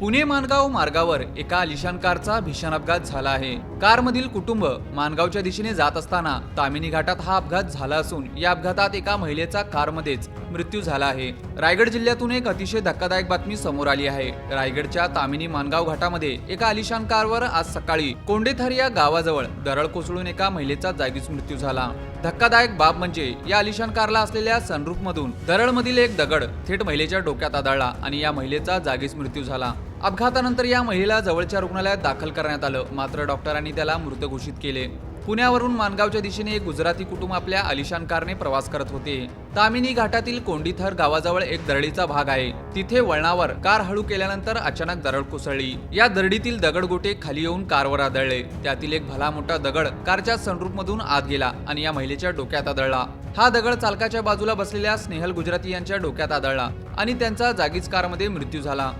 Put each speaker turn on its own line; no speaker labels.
पुणे मानगाव मार्गावर एका आलिशान कारचा भीषण अपघात झाला आहे. कारमधील कुटुंब मानगावच्या दिशेने जात असताना तामिनी घाटात हा अपघात झाला असून या अपघातात एका महिलेचा कारमध्येच मृत्यू झाला आहे. रायगड जिल्ह्यातून एक अतिशय धक्कादायक बातमी समोर आली आहे. रायगडच्या तामिनी मानगाव घाटामध्ये एका आलिशान कारवर आज सकाळी कोंडेथर या गावाजवळ दरड कोसळून एका महिलेचा जागीच मृत्यू झाला. धक्कादायक बाब म्हणजे या आलिशान कारला असलेल्या सनरूफ मधून दरडमधील एक दगड थेट महिलेच्या डोक्यात आदळला आणि या महिलेचा जागीच मृत्यू झाला. अपघातानंतर या महिलेला जवळच्या रुग्णालयात दाखल करण्यात आलं. मात्र डॉक्टरांनी त्याला मृत घोषित केले. पुण्यावरून मानगावच्या दिशेने एक गुजराती कुटुंब आपल्या आलिशान कारने प्रवास करत होते. तामिनी घाटातील कोंडीथर गावाजवळ एक दरडीचा भाग आहे. तिथे वळणावर कार हळू केल्यानंतर अचानक दरड कोसळली. या दरडीतील दगडगोटे खाली येऊन कारवर आदळले. त्यातील एक भला मोठा दगड कारच्या सनरूपमधून आत गेला आणि या महिलेच्या डोक्यात आदळला. हा दगड चालकाच्या बाजूला बसलेल्या स्नेहल गुजराती यांच्या डोक्यात आदळला आणि त्यांचा जागीच कारमध्ये मृत्यू झाला.